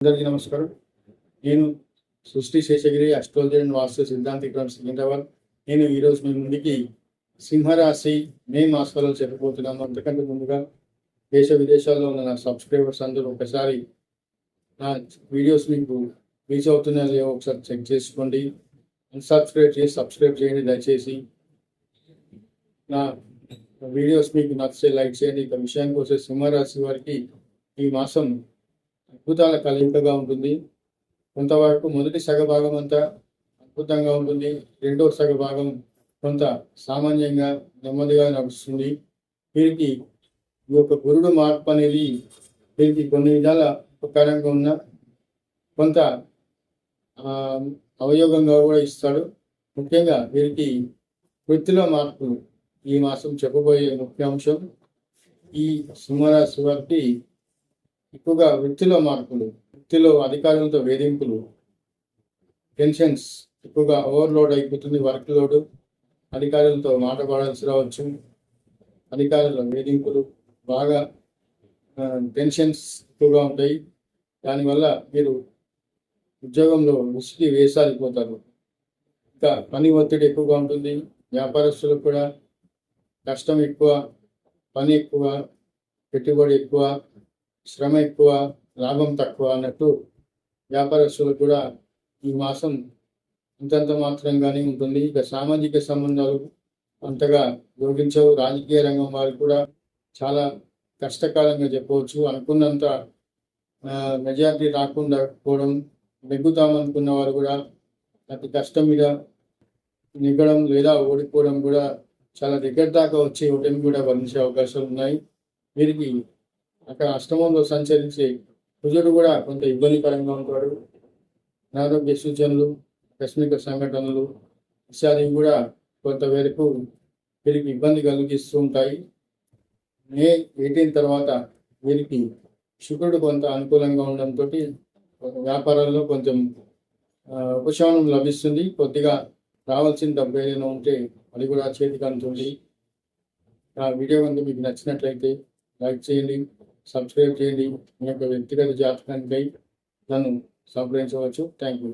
అందరికీ నమస్కారం. నేను సృష్టి శేషగిరి అస్ట్రాలజీ అండ్ వాస్తు సిద్ధాంతి ఫ్రమ్ సికింద్రాబాద్. నేను ఈరోజు మీ ముందుకి సింహరాశి మే మాసాలలో చెప్పబోతున్నాను. అంతకంటే ముందుగా దేశ విదేశాల్లో ఉన్న నా సబ్స్క్రైబర్స్ అందరూ ఒకసారి నా వీడియోస్ మీకు రీచ్ అవుతున్నాయో లేవో ఒకసారి చెక్ చేసుకోండి. సబ్స్క్రైబ్ చేసి సబ్స్క్రైబ్ చేయండి. దయచేసి నా వీడియోస్ మీకు నచ్చితే లైక్ చేయండి. ఇక విషయానికి వస్తే సింహరాశి వారికి ఈ మాసం అద్భుతాల కలయికగా ఉంటుంది. కొంతవరకు మొదటి సగ భాగం అంతా అద్భుతంగా ఉంటుంది. రెండో సగ భాగం కొంత సామాన్యంగా నెమ్మదిగా నడుస్తుంది. వీరికి ఈ యొక్క గురుడు మార్పు అనేది వీరికి కొన్ని విధాల ఉపకారంగా ఉన్న కొంత అవయోగంగా కూడా ఇస్తాడు. ముఖ్యంగా వీరికి వృత్తిలో మార్పు ఈ మాసం చెప్పబోయే ముఖ్య అంశం. ఈ సింహరాశి వారికి ఎక్కువగా వృత్తిలో మార్పులు వృత్తిలో అధికారులతో వేధింపులు టెన్షన్స్ ఎక్కువగా ఓవర్లోడ్ అయిపోతుంది వర్క్ లోడ్ అధికారులతో మాట పాడాల్సి రావచ్చు అధికారుల వేధింపులు బాగా టెన్షన్స్ ఎక్కువగా ఉంటాయి. దానివల్ల మీరు ఉద్యోగంలో విసిగి వేసారిపోతారు. ఇంకా పని ఒత్తిడి ఎక్కువగా ఉంటుంది వ్యాపారస్తులకు కూడా కష్టం ఎక్కువ పని ఎక్కువ పెట్టుబడి ఎక్కువ శ్రమ ఎక్కువ లాభం తక్కువ అన్నట్టు వ్యాపారస్తులకు కూడా ఈ మాసం ఇంతంత మాత్రంగానే ఉంటుంది. ఇక సామాజిక సంబంధాలు అంతగా యోగించవు రాజకీయ రంగం వారు కూడా చాలా కష్టకాలంగా చెప్పవచ్చు. అనుకున్నంత మెజారిటీ రాకుండా పోవడం నెగ్గుతామనుకున్న వారు కూడా అతి కష్టం మీద నెగ్గడం లేదా ఓడిపోవడం కూడా చాలా దగ్గర దాకా వచ్చి ఓటమి కూడా వర్ణించే అవకాశాలు ఉన్నాయి. వీరికి అక్కడ అష్టమంలో సంచరించే కుజుడు కూడా కొంత ఇబ్బందికరంగా ఉంటాడు అనారోగ్య సూచనలు ఆకస్మిక సంఘటనలు విషయాలు కూడా కొంతవరకు వీరికి ఇబ్బంది కలిగిస్తూ ఉంటాయి. మే ఎయిటీన్ తర్వాత వీరికి శుక్రుడు కొంత అనుకూలంగా ఉండడంతో వ్యాపారాల్లో కొంచెం ఉపశమనం లభిస్తుంది. కొద్దిగా రావాల్సిన డబ్బు ఏదైనా ఉంటే అది కూడా చేతికి అందుతుంది. నా వీడియో కనుక మీకు నచ్చినట్లయితే లైక్ చేయండి. సబ్స్క్రైబ్ చేయండి. మీ యొక్క వ్యక్తిగత జాతకానికై నన్ను సంప్రదించవచ్చు. Thank you